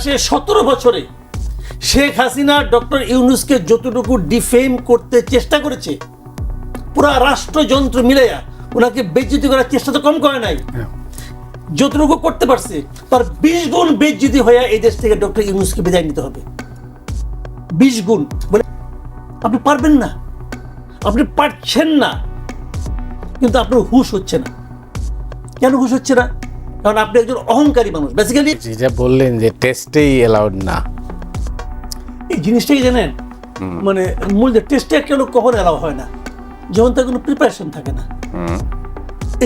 সে সতেরো বছরে শেখ হাসিনা ডক্টর ইউনুসকে যতটুকু ডিফেম করতে চেষ্টা করেছে পুরা রাষ্ট্রযন্ত্র মিলাইয়া ওনাকে বেজ্জিতি করার চেষ্টা তো কম করে নাই। যতটুকু করতে পারছে তার বিশ গুণ বেজ্জিতি হয়ে এই দেশ থেকে ডক্টর ইউনুসকে বিদায় নিতে হবে। বিশ গুণ। বলে আপনি পারবেন না। আপনি পারছেন না। কিন্তু আপনার হুশ হচ্ছে না। কেন হুশ হচ্ছে না? কারণ আপনি একজন অহংকারী মানুষ বেসিক্যালি যেটা বললেন যে টেস্টেই এলাউড না। এই জিনিসটাই জানেন মানে মূল যে টেস্টে একটা লোক কখন এলাও হয় না যখন তার কোনো প্রিপারেশন থাকে না।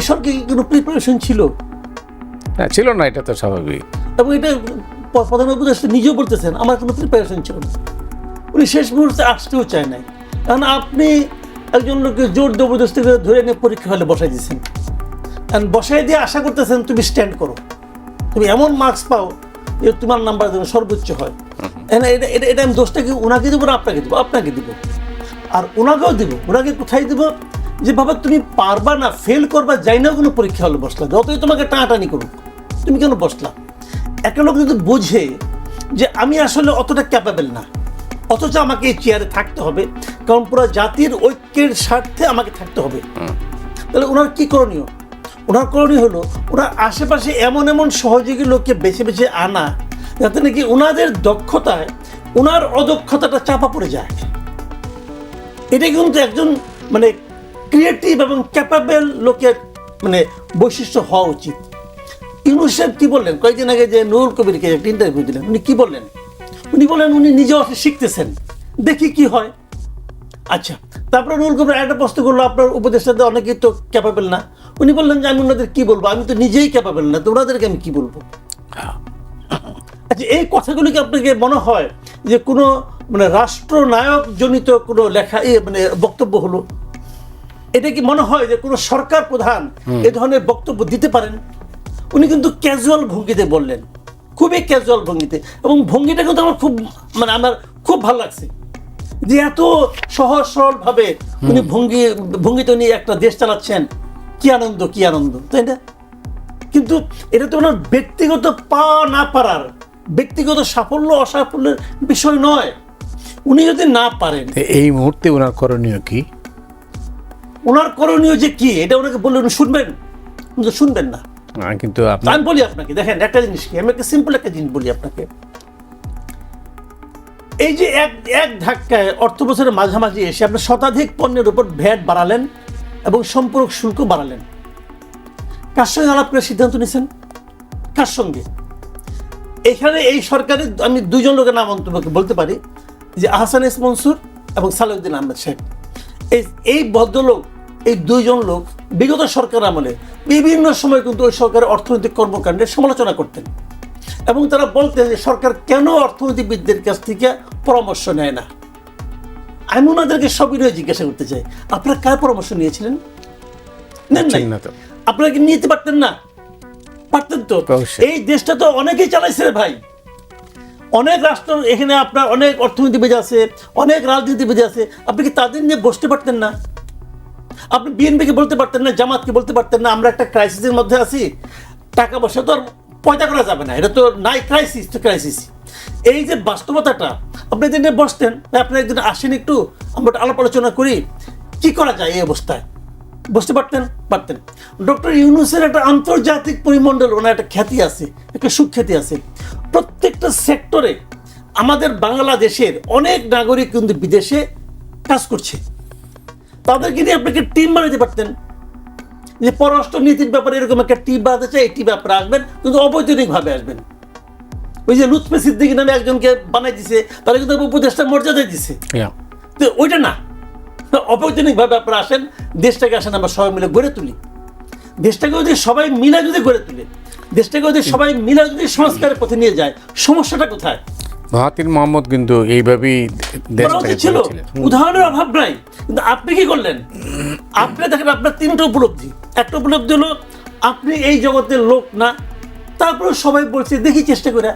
সরকার কি কোনো প্রিপারেশন ছিল? হ্যাঁ ছিল না এটা তো স্বাভাবিক। এবং এটা প্রধান উপদেষ্টা নিজেও বলতেছেন আমার কোনো প্রিপারেশন ছিল না। উনি শেষ মুহূর্তে আসতেও চায় নাই। কারণ আপনি একজন লোককে জোর জবরদস্তি করে ধরে নিয়ে পরীক্ষা হলে বসাই দিয়েছেন। কারণ বসাই দিয়ে আশা করতেছেন তুমি স্ট্যান্ড করো। তুমি এমন মার্কস পাও যে তোমার নাম্বার যেন সর্বোচ্চ হয়। এটা এটা এটা আমি দোষটা কি ওনাকে দেবো না আপনাকে দেবো? আপনাকে দিব। আর ওনাকেও দিব। ওনাকে কোথায় দিব? যে বাবা তুমি পারবা না ফেল করবা যাই না কোনো পরীক্ষা হলে বসলা। যতই তোমাকে টানাটানি করুক তুমি কেন বসলা? একটা লোক যদি বোঝে যে আমি আসলে অতটা ক্যাপাবেল না অথচ আমাকে এই চেয়ারে থাকতে হবে কারণ পুরো জাতির ঐক্যের স্বার্থে আমাকে থাকতে হবে। তাহলে ওনার কি করণীয়? ওনার করণীয় হলো ওনার আশেপাশে এমন এমন সহযোগী লোককে বেছে বেছে আনা, যাতে নাকি ওনাদের দক্ষতায় ওনার অদক্ষতাটা চাপা পড়ে যায়। এটা কিন্তু একজন মানে ক্রিয়েটিভ এবং ক্যাপাবেল লোকের মানে বৈশিষ্ট্য হওয়া উচিত। ইউনুস সাহেব কি বললেন? কয়েকদিন আগে যে নুরুল কবিরকে একটা ইন্টারভিউ দিলেন, উনি কি বললেন? উনি বললেন, উনি নিজে অফিস শিখতেছেন, দেখি কি হয়। আচ্ছা তারপরে নুরুল কবির একটা প্রশ্ন করল, আপনার উপদেষ্টাদের অনেকেই তো ক্যাপাবেল না। উনি বললেন যে আমি ওনাদের কি বলব? আমি তো নিজেই ক্যাপাবেল না তো ওনাদেরকে আমি কি বলব? আচ্ছা এই কথাগুলি কি আপনাকে মনে হয় যে কোনো মানে রাষ্ট্রনায়ক জনিত কোনো লেখা মানে বক্তব্য হলো? এটা কি মনে হয় যে কোনো সরকার প্রধান এ ধরনের বক্তব্য দিতে পারেন? উনি কিন্তু ক্যাজুয়াল ভঙ্গিতে বললেন খুবই ক্যাজুয়াল ভঙ্গিতে। এবং ভঙ্গিটা কিন্তু আমার খুব মানে আমার খুব ভালো লাগছে যে এত সহজ সরল ভাবে উনি ভঙ্গি ভঙ্গিতে উনি একটা দেশ চালাচ্ছেন। কি আনন্দ কি আনন্দ? তাই না কিন্তু এটা তো ওনার ব্যক্তিগত পা না পারার ব্যক্তিগত সাফল্য অসাফল্যের বিষয় নয়। উনি যদি না পারেন এই মুহূর্তে ওনার করণীয় কি? ওনার করণীয় যে কি এটা ওনাকে বললে উনি শুনবেন। উনি তো শুনবেন না। কিন্তু আমি বলি আপনাকে দেখেন একটা জিনিস কি আমি একটা সিম্পল একটা জিনিস বলি আপনাকে। এই যে এক এক ধাক্কায় অর্থ বছরের মাঝামাঝি এসে আপনি শতাধিক পণ্যের উপর ভ্যাট বাড়ালেন এবং সম্পূরক শুল্ক বাড়ালেন। কার সঙ্গে আলাপ করে সিদ্ধান্ত নিয়েছেন? কার সঙ্গে? এখানে এই সরকারের আমি দুজন লোকের নাম অন্তর্ভুক্ত বলতে পারি, যে আহসান এস মনসুর এবং সালাউদ্দিন আহমেদ শেখ। এই এই ভদ্রলোক, এই দুইজন লোক বিগত সরকার আমলে বিভিন্ন সময় কিন্তু ওই সরকারের অর্থনৈতিক কর্মকাণ্ডের সমালোচনা করতেন এবং তারা বলতেন যে সরকার কেন অর্থনীতিবিদদের কাছ থেকে পরামর্শ নেয় না। আমি ওনাদেরকে সবিনয় জিজ্ঞাসা করতে চাই। আপনারা কার পরামর্শ নিয়েছিলেন? নেন না আপনারা কি নিতে পারতেন না? পারতেন তো। এই দেশটা তো অনেকেই চালাইছে রে ভাই। অনেক রাষ্ট্র এখানে আপনার অনেক অর্থনীতিবিদ আছে অনেক রাজনীতিবিদ আছে। আপনি কি তাদের নিয়ে বসতে পারতেন না? আপনি বিএনপিকে বলতে পারতেন না জামাতকে বলতে পারতেন না আমরা একটা ক্রাইসিসের মধ্যে আছি। টাকা পয়সা তো আর পয়দা করা যাবে না এটা তো নাই ক্রাইসিস তো ক্রাইসিস এই যে বাস্তবতাটা, আপনি এদিন বসতেন আপনি একদিন আসেন একটু, আমরা আলাপ আলোচনা করি, কি করা যায় এই অবস্থায়? বুঝতে পারতেন? পারতেন। ডক্টর ইউনুসের একটা আন্তর্জাতিক পরিমণ্ডল, ওনার একটা খ্যাতি আছে, একটা সুখ্যাতি আছে। প্রত্যেকটা সেক্টরে আমাদের বাংলাদেশের অনেক নাগরিক কিন্তু বিদেশে কাজ করছে। তাদেরকে নিয়ে আপনাকে টিম বানাতে পারতেন। যে পররাষ্ট্র নীতির ব্যাপারে এরকম একটা টিম বানাতে চাই এই টিম ব্যাপারে আসবেন, কিন্তু অবৈতনিকভাবে আসবেন। ওই যে লুৎফে সিদ্দিকি নামে একজনকে বানাই দিছে তারা কিন্তু উপদেষ্টা মর্যাদা দিছে. তো ওইটা না। অবৈতনিকভাবে আপনারা আসেন দেশটাকে আসেন আমরা সবাই মিলে গড়ে তুলি। দেশটাকে যদি সবাই মিলে যদি গড়ে তুলে দেশটাকে যদি সবাই মিলে যদি সংস্কারের পথে নিয়ে যায় সমস্যাটা কোথায়? মহাতির মোহাম্মদ কিন্তু এইভাবেই ছিল। উদাহরণের অভাব নাই। কিন্তু আপনি কি করলেন? আপনি দেখেন আপনার তিনটা উপলব্ধি। একটা উপলব্ধি হলো আপনি এই জগতের লোক না তারপরে সবাই বলছে দেখি চেষ্টা করে।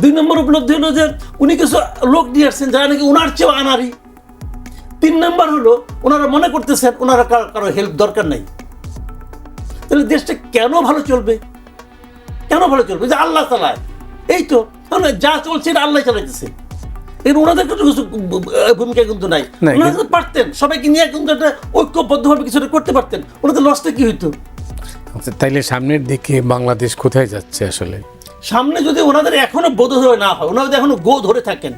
দুই নম্বর উপলব্ধি হলো যে উনি কিছু লোক নিয়ে আসছেন যারা নাকি ওনার চেয়েও আনারি তিন নম্বর হলো ওনারা মনে করতেছেন ওনারা কারও হেল্প দরকার নাই। তাহলে দেশটা কেন ভালো চলবে? কেন ভালো চলবে? যে আল্লাহ তালায় এই তো মানে যা চলছে এটা আল্লাহ চালাইতেছে। এর ওনাদের কোনো কিছু ভূমিকা কিন্তু নাই। ওনারা তো পারতেন সবাইকে নিয়ে কিন্তু একটা ঐক্যবদ্ধভাবে কিছু একটা করতে পারতেন। ওনাদের লসটা কি হইতো? আচ্ছা, তাইলে সামনের দিকে বাংলাদেশ কোথায় যাচ্ছে আসলে? সামনে যদি ওনাদের এখনও বোধ হয়ে না হয়, ওনারা যদি এখনও গো ধরে থাকেন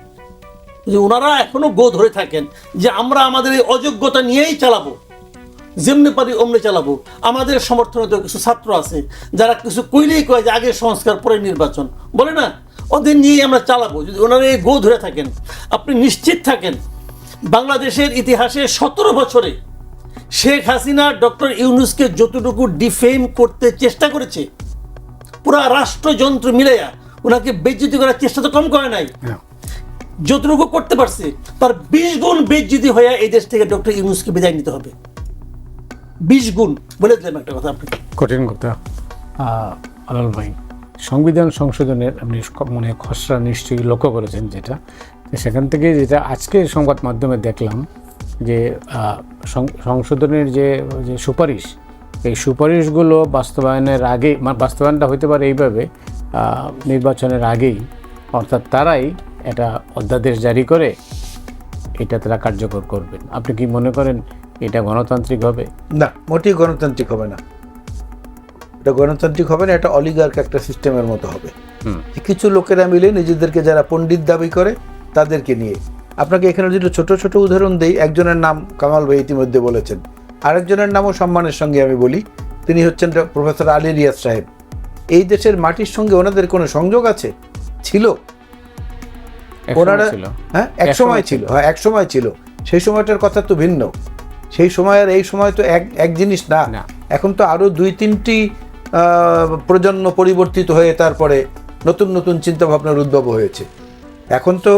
যে ওনারা এখনও গো ধরে থাকেন যে আমরা আমাদের এই অযোগ্যতা নিয়েই চালাবো, যেমনি পারি অমনি চালাবো, আমাদের সমর্থনে তো কিছু ছাত্র আছে যারা কিছু কইলেই কয় যে আগে সংস্কার পরে নির্বাচন। বলে না, ওদের নিয়েই আমরা চালাবো। যদি ওনারা এই গো ধরে থাকেন, আপনি নিশ্চিত থাকেন, বাংলাদেশের ইতিহাসে সতেরো বছরে শেখ হাসিনা ডক্টর ইউনুসকে যতটুকু ডিফেম করতে চেষ্টা করেছে পুরা রাষ্ট্রযন্ত্র মিলাইয়া ওনাকে বেজ্জিতি করার চেষ্টা তো কম করে নাই। হ্যাঁ। যতটুকু করতে পারছে তার বিশ গুণ বেজ্জিতি হয়ে এই দেশ থেকে ডক্টর ইউনুসকে বিদায় নিতে হবে। বিশ গুণ। বলে দিলাম একটা কথা আপনি কঠিন কথা। আলাল ভাই সংবিধান সংশোধনের আপনি মনে খসড়া নিশ্চয়ই লক্ষ্য করেছেন যেটা। সেখান থেকে যেটা আজকে সংবাদ মাধ্যমে দেখলাম যে সংশোধনের যে যে সুপারিশ এই সুপারিশগুলো বাস্তবায়নের আগে মানে বাস্তবায়নটা হতে পারে এইভাবে নির্বাচনের আগেই অর্থাৎ তারাই এটা অধ্যাদেশ জারি করে এটা তারা কার্যকর করবেন। আপনি কি মনে করেন এটা গণতান্ত্রিক হবে? না মোটেই গণতান্ত্রিক হবে না। এটা গণতান্ত্রিক হবে না এটা অলিগার্ক একটা সিস্টেমের মতো হবে। কিছু লোকেরা মিলে নিজেদেরকে যারা পণ্ডিত দাবি করে তাদেরকে নিয়ে। আপনাকে এখানে যদি ছোট ছোট উদাহরণ দেই একজনের নাম কামাল ভাই ইতিমধ্যে বলেছেন। আরেকজনের নামও সম্মানের সঙ্গে আমি বলি তিনি হচ্ছেন প্রফেসর আলী রিয়াজ সাহেব। এই দেশের মাটির সঙ্গে ওনাদের কোনো সংযোগ আছে? ছিল। ওনারা ছিল। হ্যাঁ এক সময় ছিল। হ্যাঁ এক সময় ছিল। সেই সময়টার কথা তো ভিন্ন। সেই সময় আর এই সময় তো এক এক জিনিস না। এখন তো আরও দুই তিনটি প্রজন্ম পরিবর্তিত হয়ে তারপরে নতুন নতুন চিন্তাভাবনার উদ্ভব হয়েছে। এখন তো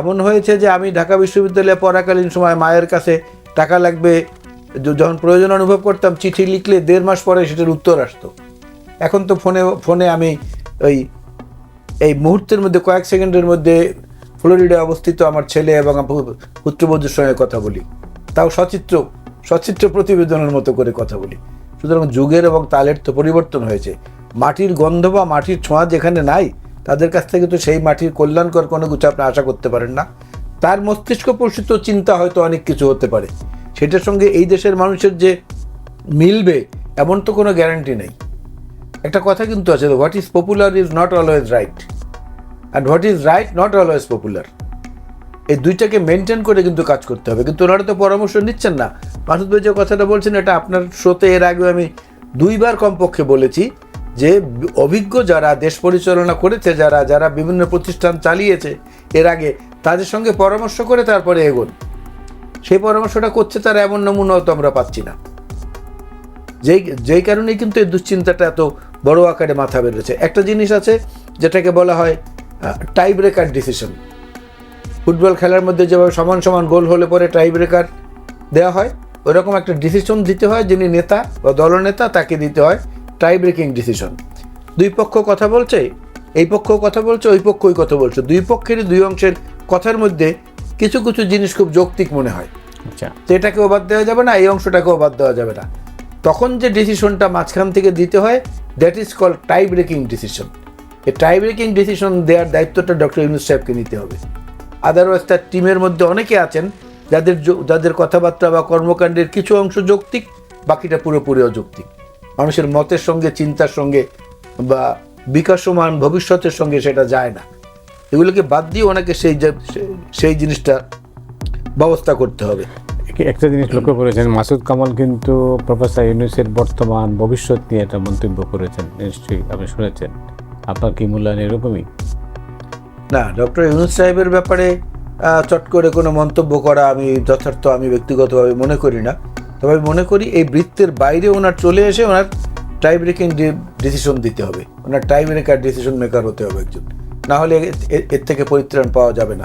এমন হয়েছে যে আমি ঢাকা বিশ্ববিদ্যালয়ে পড়াকালীন সময় মায়ের কাছে টাকা লাগবে যখন প্রয়োজন অনুভব করতাম, চিঠি লিখলে দেড় মাস পরে সেটার উত্তর আসতো। এখন তো ফোনে ফোনে আমি ওই, এই মুহূর্তের মধ্যে, কয়েক সেকেন্ডের মধ্যে ফ্লোরিডায় অবস্থিত আমার ছেলে এবং পুত্রবধূর সঙ্গে কথা বলি। তাও সচিত্র সচিত্র প্রতিবেদনের মতো করে কথা বলি। সুতরাং যুগের এবং তালের তো পরিবর্তন হয়েছে। মাটির গন্ধ বা মাটির ছোঁয়া যেখানে নাই, তাদের কাছ থেকে তো সেই মাটির কল্যাণকর কোনো কিছু আপনি আশা করতে পারেন না। তার মস্তিষ্ক প্রসূত চিন্তা হয়তো অনেক কিছু হতে পারে। সেটার সঙ্গে এই দেশের মানুষের যে মিলবে, এমন তো কোনো গ্যারান্টি নেই। একটা কথা কিন্তু আছে what is popular is not always right and what is right not always popular এই দুইটাকে মেনটেন করে কিন্তু কাজ করতে হবে। কিন্তু ওনারা তো পরামর্শ নিচ্ছেন না। মাসুদ ভাই যে কথাটা বলছেন, এটা আপনার শ্রোতে এর আগে আমি দুইবার কমপক্ষে বলেছি যে, অভিজ্ঞ যারা দেশ পরিচালনা করেছে, যারা যারা বিভিন্ন প্রতিষ্ঠান চালিয়েছে, এর আগে তাদের সঙ্গে পরামর্শ করে তারপরে এগোন। সেই পরামর্শটা করছে তার এমন নমুনাও তো আমরা পাচ্ছি না। যেই যেই কারণেই কিন্তু এই দুশ্চিন্তাটা এত বড় আকারে মাথা বেরোচ্ছে একটা জিনিস আছে যেটাকে বলা হয় টাই ব্রেকার ডিসিশন ফুটবল খেলার মধ্যে যেভাবে সমান সমান গোল হলে পরে টাই ব্রেকার দেওয়া হয়, ওরকম একটা ডিসিশন দিতে হয় যিনি নেতা বা দলনেতা তাকে দিতে হয় টাই ব্রেকিং ডিসিশন দুই পক্ষ কথা বলছে, এই পক্ষ কথা বলছে, ওই পক্ষই কথা বলছে। দুই পক্ষেরই দুই অংশের কথার মধ্যে কিছু কিছু জিনিস খুব যৌক্তিক মনে হয়। আচ্ছা। তো এটাকেও বাদ দেওয়া যাবে না এই অংশটাকেও বাদ দেওয়া যাবে না। তখন যে ডিসিশনটা মাঝখান থেকে দিতে হয় that is call tie breaking decision এই টাই ব্রেকিং ডিসিশন দেওয়ার দায়িত্বটা ডক্টর ইউনুস সাহেবকে নিতে হবে। আদারওয়াইজ তার টিমের মধ্যে অনেকে আছেন যাদের যাদের কথাবার্তা বা কর্মকাণ্ডের কিছু অংশ যৌক্তিক বাকিটা পুরোপুরি অযৌক্তিক। মানুষের মতের সঙ্গে চিন্তার সঙ্গে বা বিকাশমান ভবিষ্যতের সঙ্গে সেটা যায় না। এগুলোকে বাদ দিয়ে ওনাকে সেই সেই জিনিসটা ব্যবস্থা করতে হবে। একে- একটা জিনিস লক্ষ্য করেছেন মাসুদ কামাল কিন্তু প্রফেসর ইউনুসের বর্তমান ভবিষ্যৎ নিয়ে একটা মন্তব্য করেছেন নিশ্চয়ই আপনি শুনেছেন। আপনার কি মূল্যায়ন এরকমই? না ডক্টর ইউনুস সাহেবের ব্যাপারে চট করে কোনো মন্তব্য করা আমি যথার্থ আমি ব্যক্তিগতভাবে মনে করি না। তবে আমি মনে করি এই বৃত্তের বাইরে ওনার চলে এসে ওনার টাই ব্রেকিং ডিসিশন দিতে হবে। ওনার টাই ব্রেকার ডিসিশন মেকার হতে হবে একজন। না হলে এর থেকে পরিত্রাণ পাওয়া যাবে না।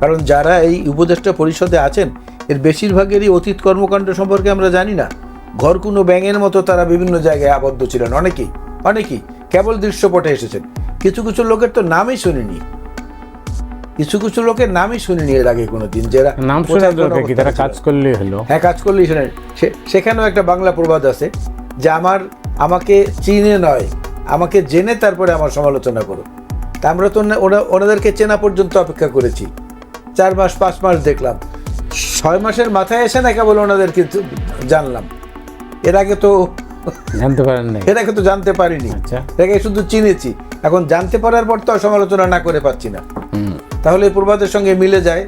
কারণ যারা এই উপদেষ্টা পরিষদে আছেন এর বেশিরভাগেরই অতীত কর্মকাণ্ড সম্পর্কে আমরা জানি না। ঘর কোনো ব্যাঙের মতো তারা বিভিন্ন জায়গায় আবদ্ধ ছিলেন। অনেকেই অনেকেই কেবল দৃশ্যপটে এসেছেন। কিছু কিছু লোকের তো নামই শুনিনি। কিছু কিছু লোকের নামই শুনিনি এর আগে কোনো দিন যারা নাম কি? তারা কাজ। করলেই হলো। হ্যাঁ কাজ করলেই শোনেন। সেখানেও একটা বাংলা প্রবাদ আছে যে আমার আমাকে চিনে নয় আমাকে জেনে তারপরে আমার সমালোচনা করো। তা আমরা তো ওরা ওনাদেরকে চেনা পর্যন্ত অপেক্ষা করেছি। চার মাস পাঁচ মাস দেখলাম। ছয় মাসের মাথায় এসে না কেবল ওনাদেরকে জানলাম। এর আগে তো জানতে পারেন না এর আগে তো জানতে পারিনি। আচ্ছা। এর আগে শুধু চিনেছি। এখন জানতে পারার পর তো সমালোচনা না করে পাচ্ছি না। তাহলে প্রবাদের সঙ্গে মিলে যায়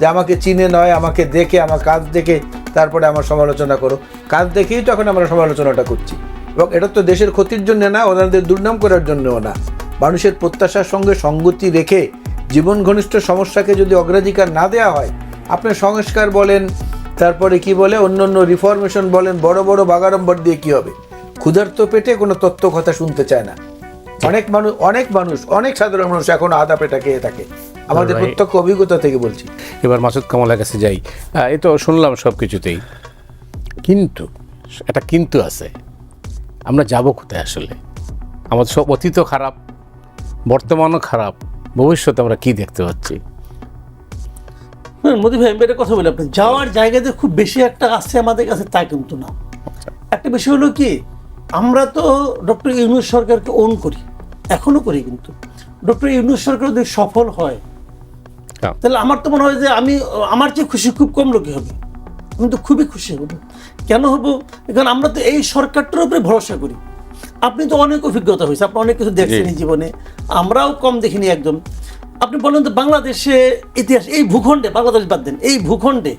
যে আমাকে চিনে নয় আমাকে দেখে আমার কাজ দেখে তারপরে আমার সমালোচনা করো। কাজ দেখেই তো এখন আমরা সমালোচনাটা করছি। এবং এটা তো দেশের ক্ষতির জন্য না ওনাদের দুর্নাম করার জন্যও না। মানুষের প্রত্যাশার সঙ্গে সঙ্গতি রেখে জীবন ঘনিষ্ঠ সমস্যাকে যদি অগ্রাধিকার না দেওয়া হয় আপনি সংস্কার বলেন তারপরে কি বলে অন্য অন্য রিফরমেশন বলেন বড় বড় বাগাড়ম্বর দিয়ে কি হবে? ক্ষুধার্ত পেটে কোনো তত্ত্ব কথা শুনতে চায় না। অনেক মানুষ অনেক মানুষ অনেক সাধারণ মানুষ এখন আদা পেটা খেয়ে থাকে। আমাদের প্রত্যক্ষ অভিজ্ঞতা থেকে বলছি। এবার মাসুদ কামালের কাছে যাই। এই তো শুনলাম সব কিছুতেই কিন্তু একটা কিন্তু আছে। আমরা যাব কোথায় আসলে? আমাদের সব অতীত খারাপ। বর্তমানও খারাপ। ভবিষ্যতে আমরা কি দেখতে পাচ্ছি? মোদি ভাই আমি কথা বলি আপনি যাওয়ার জায়গাতে খুব বেশি একটা আছে আমাদের কাছে তা কিন্তু না। একটা বিষয় হলো কি আমরা তো ডক্টর ইউনুস সরকারকে ওন করি এখনও করি কিন্তু। ডক্টর ইউনুস সরকার যদি সফল হয় হ্যাঁ। তাহলে আমার তো মনে হয় যে আমি আমার চেয়ে খুশি খুব কম লোকে হবে। আমি তো খুবই খুশি হব। কেন হব? কারণ আমরা তো এই সরকারটার উপরে ভরসা করি। আপনি তো অনেক অভিজ্ঞতা হয়েছে আপনি অনেক কিছু দেখছেন জীবনে। আমরাও কম দেখিনি একদম। আপনি বলেন তো বাংলাদেশে ইতিহাস এই ভূখণ্ডে বাংলাদেশ বাদ দেন এই ভূখণ্ডে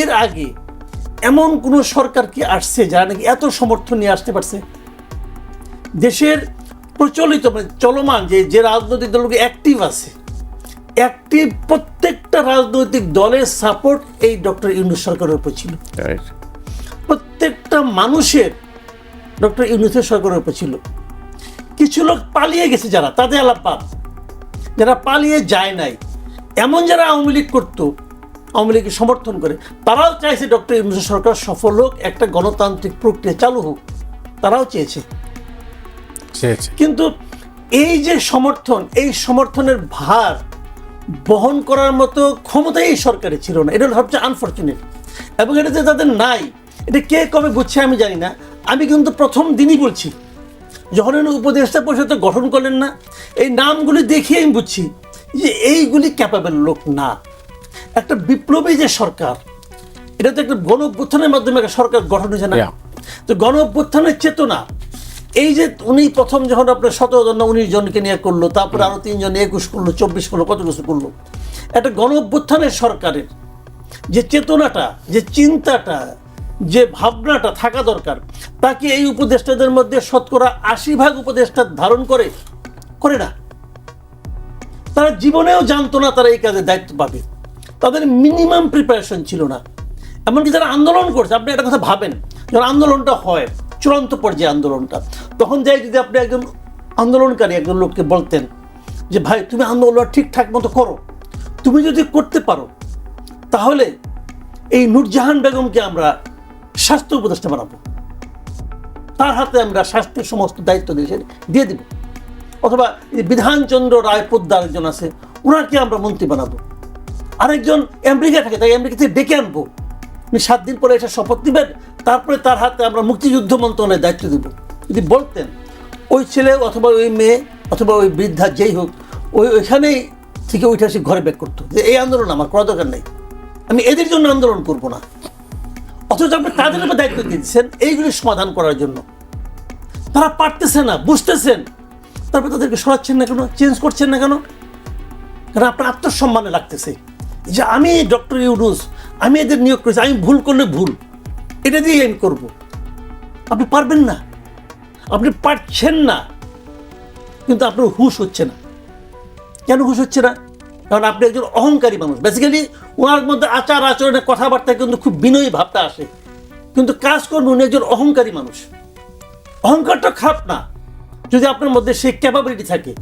এর আগে এমন কোন সরকার কি আসছে যারা নাকি এত সমর্থন নিয়ে আসতে পারছে? দেশের প্রচলিত মানে চলমান যে যে রাজনৈতিক দলগুলো অ্যাক্টিভ আছে অ্যাক্টিভ প্রত্যেকটা রাজনৈতিক দলের সাপোর্ট এই ডক্টর ইউনুস সরকারের উপর ছিল। প্রত্যেকটা মানুষের ডক্টর ইউনুসের সরকারের উপর ছিল। কিছু লোক পালিয়ে গেছে যারা তাদের আলাপাত যারা পালিয়ে যায় নাই। এমন যারা আওয়ামী লীগ করতো আওয়ামী লীগকে সমর্থন করে তারাও চাইছে ডক্টর ইউনুসের সরকার সফল হোক একটা গণতান্ত্রিক প্রক্রিয়া চালু হোক। তারাও চেয়েছে। কিন্তু এই যে সমর্থন এই সমর্থনের ভার বহন করার মতো ক্ষমতাই এই সরকারের ছিল না। এটা হলো সবচেয়ে আনফর্চুনেট এবং এটা যে তাদের নাই এটা কে কবে বুঝছে আমি জানি না। আমি কিন্তু প্রথম দিনই বলছি যখন উপদেষ্টা পরিষদ গঠন করলেন না। এই নামগুলি দেখিয়ে আমি বুঝছি যে এইগুলি ক্যাপাবেল লোক না। একটা বিপ্লবী যে সরকার এটা তো একটা গণ অভ্যুত্থানের মাধ্যমে একটা সরকার গঠন হয়েছে না? তো গণ অভ্যুত্থানের চেতনা এই যে উনি প্রথম যখন আপনার সতেরো জন উনিশ জনকে নিয়ে করল তারপরে আরও তিনজন একুশ করল চব্বিশ করল কত কিছু করল। একটা গণ অভ্যুত্থানের সরকারের যে চেতনাটা যে চিন্তাটা যে ভাবনাটা থাকা দরকার, তাকে এই উপদেষ্টাদের মধ্যে শতকরা আশি ভাগ উপদেষ্টা ধারণ করে করে না। তারা জীবনেও জানতো না তারা এই কাজে দায়িত্ব পাবে। তাদের মিনিমাম প্রিপারেশন ছিল না। এমনকি যারা আন্দোলন করছে, আপনি একটা কথা ভাবেন, যখন আন্দোলনটা হয়, চূড়ান্ত পর্যায়ে আন্দোলনটা, তখন যাই যদি আপনি একজন আন্দোলনকারী, একজন লোককে বলতেন যে, ভাই, তুমি আন্দোলন ঠিকঠাক মতো করো। তুমি যদি করতে পারো, তাহলে এই নূরজাহান বেগমকে আমরা স্বাস্থ্য উপদেষ্টা বানাবো। তার হাতে আমরা স্বাস্থ্যের সমস্ত দায়িত্ব দিয়ে দিয়ে দিব। অথবা বিধানচন্দ্র রায় পোদ্দার একজন আছে ওনাকে আমরা মন্ত্রী বানাবো। আরেকজন আমেরিকা থাকে তাই আমেরিকা থেকে ডেকে আনব। উনি সাত দিন পরে এসে শপথ নেবেন, তারপরে তার হাতে আমরা মুক্তিযুদ্ধ মন্ত্রণালয়ের দায়িত্ব দেব। যদি বলতেন, ওই ছেলে অথবা ওই মেয়ে অথবা ওই বৃদ্ধা যেই হোক, ওই ওইখানেই থেকে ওইটা সে ঘরে ব্যাক করতো। যে এই আন্দোলন আমার করা দরকার নেই। আমি এদের জন্য আন্দোলন করব না। অথচ আপনি তাদের উপর দায়িত্ব দিচ্ছেন এইগুলি সমাধান করার জন্য। তারা পারতেছে না, বুঝতেছেন। তারপর তাদেরকে সরাচ্ছেন না কেন? চেঞ্জ করছেন না কেন? কারণ আপনার আত্মসম্মানে লাগতেছে। যে আমি ডক্টর ইউনুস, আমি এদের নিয়োগ করেছি, আমি ভুল করলে ভুল। এটা দিয়ে আমি করব। আপনি পারবেন না। আপনি পারছেন না। কিন্তু আপনার হুশ হচ্ছে না। কেন হুশ হচ্ছে না? কারণ আপনি একজন অহংকারী মানুষ। বেসিক্যালি ওনার মধ্যে আচার আচরণের কথাবার্তা কিন্তু খুব বিনয়ী ভাবটা আসে। কিন্তু কাজ করবে উনি একজন অহংকারী মানুষ। অহংকারটা খারাপ না। যদি আপনার মধ্যে সেই ক্যাপাবিলিটি থাকে